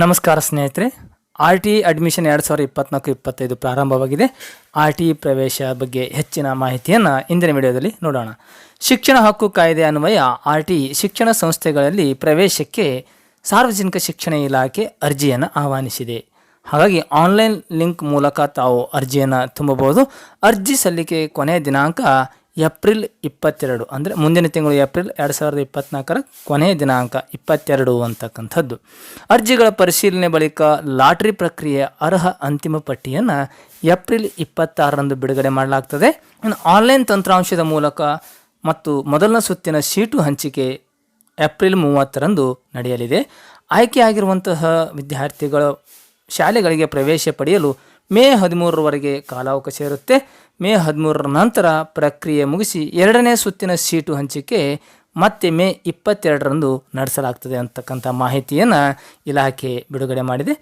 ನಮಸ್ಕಾರ ಸ್ನೇಹಿತರೆ, R T admission ಎರಡು ಸಾವಿರದ ಇಪ್ಪತ್ನಾಲ್ಕು ಇಪ್ಪತ್ತೈದು ಪ್ರಾರಂಭವಾಗಿದೆ. ಆರ್ ಟಿ ಪ್ರವೇಶ ಬಗ್ಗೆ ಹೆಚ್ಚಿನ ಮಾಹಿತಿಯನ್ನು ಇಂದಿನ ವಿಡಿಯೋದಲ್ಲಿ ನೋಡೋಣ. ಶಿಕ್ಷಣ ಹಕ್ಕು ಕಾಯ್ದೆ ಅನ್ವಯ, ಆರ್ ಟಿ ಶಿಕ್ಷಣ ಸಂಸ್ಥೆಗಳಲ್ಲಿ ಪ್ರವೇಶಕ್ಕೆ ಸಾರ್ವಜನಿಕ ಶಿಕ್ಷಣ ಇಲಾಖೆ ಅರ್ಜಿಯನ್ನು ಆಹ್ವಾನಿಸಿದೆ. ಹಾಗಾಗಿ ಆನ್ಲೈನ್ ಲಿಂಕ್ ಮೂಲಕ ತಾವು ಅರ್ಜಿಯನ್ನು ತುಂಬಬಹುದು. ಅರ್ಜಿ ಸಲ್ಲಿಕೆ ಕೊನೆಯ ದಿನಾಂಕ ಏಪ್ರಿಲ್ ಇಪ್ಪತ್ತೆರಡು, ಅಂದರೆ ಮುಂದಿನ ತಿಂಗಳು ಏಪ್ರಿಲ್ ಎರಡು ಸಾವಿರದ ಇಪ್ಪತ್ತ್ನಾಲ್ಕರ ಕೊನೆಯ ದಿನಾಂಕ ಇಪ್ಪತ್ತೆರಡು ಅಂತಕ್ಕಂಥದ್ದು. ಅರ್ಜಿಗಳ ಪರಿಶೀಲನೆ ಬಳಿಕ ಲಾಟ್ರಿ ಪ್ರಕ್ರಿಯೆ ಅರ್ಹ ಅಂತಿಮ ಪಟ್ಟಿಯನ್ನು ಏಪ್ರಿಲ್ ಇಪ್ಪತ್ತಾರರಂದು ಬಿಡುಗಡೆ ಮಾಡಲಾಗ್ತದೆ. ಇನ್ನು ಆನ್ಲೈನ್ ತಂತ್ರಾಂಶದ ಮೂಲಕ ಮತ್ತು ಮೊದಲನೇ ಸುತ್ತಿನ ಸೀಟು ಹಂಚಿಕೆ ಏಪ್ರಿಲ್ ಮೂವತ್ತರಂದು ನಡೆಯಲಿದೆ. ಆಯ್ಕೆಯಾಗಿರುವಂತಹ ವಿದ್ಯಾರ್ಥಿಗಳ ಶಾಲೆಗಳಿಗೆ ಪ್ರವೇಶ ಪಡೆಯಲು ಮೇ ಹದಿಮೂರರವರೆಗೆ ಕಾಲಾವಕಾಶ ಇರುತ್ತೆ. ಮೇ ಹದಿಮೂರರ ನಂತರ ಪ್ರಕ್ರಿಯೆ ಮುಗಿಸಿ ಎರಡನೇ ಸುತ್ತಿನ ಸೀಟು ಹಂಚಿಕೆ ಮತ್ತೆ ಮೇ ಇಪ್ಪತ್ತೆರಡರಂದು ನಡೆಸಲಾಗ್ತದೆ ಅಂತಕ್ಕಂಥ ಮಾಹಿತಿಯನ್ನು ಇಲಾಖೆ ಬಿಡುಗಡೆ ಮಾಡಿದೆ.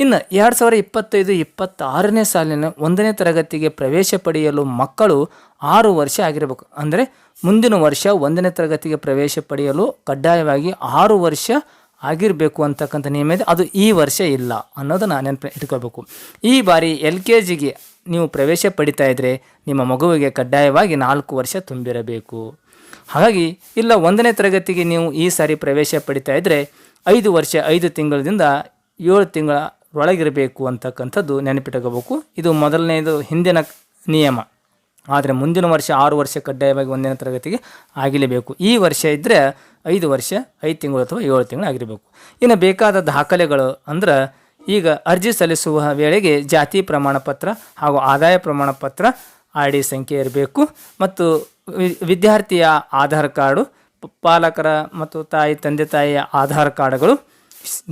ಇನ್ನು ಎರಡು ಸಾವಿರದ ಇಪ್ಪತ್ತೈದು ಇಪ್ಪತ್ತಾರನೇ ಸಾಲಿನ ಒಂದನೇ ತರಗತಿಗೆ ಪ್ರವೇಶ ಪಡೆಯಲು ಮಕ್ಕಳು ಆರು ವರ್ಷ ಆಗಿರಬೇಕು. ಅಂದರೆ ಮುಂದಿನ ವರ್ಷ ಒಂದನೇ ತರಗತಿಗೆ ಪ್ರವೇಶ ಪಡೆಯಲು ಕಡ್ಡಾಯವಾಗಿ ಆರು ವರ್ಷ ಆಗಿರಬೇಕು ಅಂತಕ್ಕಂಥ ನಿಯಮ ಇದೆ. ಅದು ಈ ವರ್ಷ ಇಲ್ಲ ಅನ್ನೋದನ್ನು ನೆನಪು ಇಟ್ಕೋಬೇಕು ಈ ಬಾರಿ ಎಲ್ ಕೆ ಜಿಗೆ ನೀವು ಪ್ರವೇಶ ಪಡಿತಾ ಇದ್ದರೆ ನಿಮ್ಮ ಮಗುವಿಗೆ ಕಡ್ಡಾಯವಾಗಿ ನಾಲ್ಕು ವರ್ಷ ತುಂಬಿರಬೇಕು. ಹಾಗಾಗಿ ಇಲ್ಲ ಒಂದನೇ ತರಗತಿಗೆ ನೀವು ಈ ಸಾರಿ ಪ್ರವೇಶ ಪಡಿತಾ ಇದ್ದರೆ ಐದು ವರ್ಷ, ಐದು ತಿಂಗಳದಿಂದ ಏಳು ತಿಂಗಳ ಒಳಗಿರಬೇಕು ಅಂತಕ್ಕಂಥದ್ದು ನೆನಪಿಟ್ಕೋಬೇಕು ಇದು ಮೊದಲನೇದು ಹಿಂದಿನ ನಿಯಮ. ಆದರೆ ಮುಂದಿನ ವರ್ಷ ಆರು ವರ್ಷ ಕಡ್ಡಾಯವಾಗಿ ಒಂದನೇ ತರಗತಿಗೆ ಆಗಲೇಬೇಕು ಈ ವರ್ಷ ಇದ್ದರೆ ಐದು ವರ್ಷ, ಐದು ತಿಂಗಳು ಅಥವಾ ಏಳು ತಿಂಗಳು ಆಗಿರಬೇಕು. ಇನ್ನು ಬೇಕಾದ ದಾಖಲೆಗಳು ಅಂದ್ರೆ ಈಗ ಅರ್ಜಿ ಸಲ್ಲಿಸುವ ವೇಳೆಗೆ ಜಾತಿ ಪ್ರಮಾಣ ಪತ್ರ ಹಾಗೂ ಆದಾಯ ಪ್ರಮಾಣ ಪತ್ರ, ಐ ಡಿ ಸಂಖ್ಯೆ ಇರಬೇಕು ಮತ್ತು ವಿದ್ಯಾರ್ಥಿಯ ಆಧಾರ್ ಕಾರ್ಡು ಪಾಲಕರ ಮತ್ತು ತಾಯಿ, ತಂದೆ ತಾಯಿಯ ಆಧಾರ್ ಕಾರ್ಡ್ಗಳು.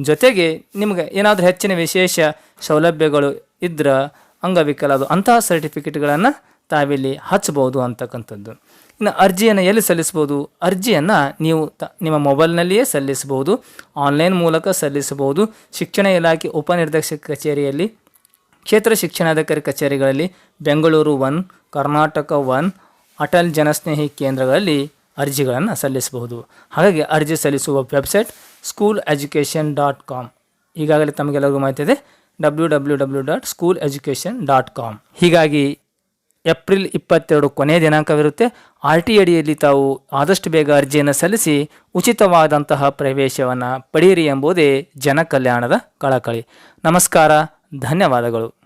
ಜೊತೆಗೆ ನಿಮಗೆ ಏನಾದರೂ ಹೆಚ್ಚಿನ ವಿಶೇಷ ಸೌಲಭ್ಯಗಳು ಇದ್ರೆ ಅಂಗವಿಕಲದು ಅಂತಹ ಸರ್ಟಿಫಿಕೇಟ್ಗಳನ್ನು ತಾವಿಲ್ಲಿ ಹಚ್ಚಬಹುದು ಅಂತಕ್ಕಂಥದ್ದು. ಇನ್ನು ಅರ್ಜಿಯನ್ನು ಎಲ್ಲಿ ಸಲ್ಲಿಸ್ಬೋದು? ಅರ್ಜಿಯನ್ನು ನೀವು ತ, ನಿಮ್ಮ ಮೊಬೈಲ್ನಲ್ಲಿಯೇ ಸಲ್ಲಿಸಬಹುದು ಆನ್ಲೈನ್ ಮೂಲಕ ಸಲ್ಲಿಸಬಹುದು ಶಿಕ್ಷಣ ಇಲಾಖೆ ಉಪನಿರ್ದೇಶಕ ಕಚೇರಿಯಲ್ಲಿ, ಕ್ಷೇತ್ರ ಶಿಕ್ಷಣಾಧಿಕಾರಿ ಕಚೇರಿಗಳಲ್ಲಿ, ಬೆಂಗಳೂರು ಒನ್, ಕರ್ನಾಟಕ ಒನ್, ಅಟಲ್ ಜನಸ್ನೇಹಿ ಕೇಂದ್ರಗಳಲ್ಲಿ ಅರ್ಜಿಗಳನ್ನು ಸಲ್ಲಿಸಬಹುದು ಹಾಗಾಗಿ ಅರ್ಜಿ ಸಲ್ಲಿಸುವ website school education dot com ಈಗಾಗಲೇ ತಮಗೆಲ್ಲರಿಗೂ ಮಾಹಿತಿ ಇದೆ W W W dot school education dot com ಹೀಗಾಗಿ ಏಪ್ರಿಲ್ ಇಪ್ಪತ್ತೆರಡು ಕೊನೆಯ ದಿನಾಂಕವಿರುತ್ತೆ. ಆರ್ ಟಿ ಅಡಿಯಲ್ಲಿ ತಾವು ಆದಷ್ಟು ಬೇಗ ಅರ್ಜಿಯನ್ನು ಸಲ್ಲಿಸಿ ಉಚಿತವಾದಂತಹ ಪ್ರವೇಶವನ್ನು ಪಡೆಯಿರಿ ಎಂಬುದೇ ಜನಕಲ್ಯಾಣದ ಕಳಕಳಿ. ನಮಸ್ಕಾರ, ಧನ್ಯವಾದಗಳು.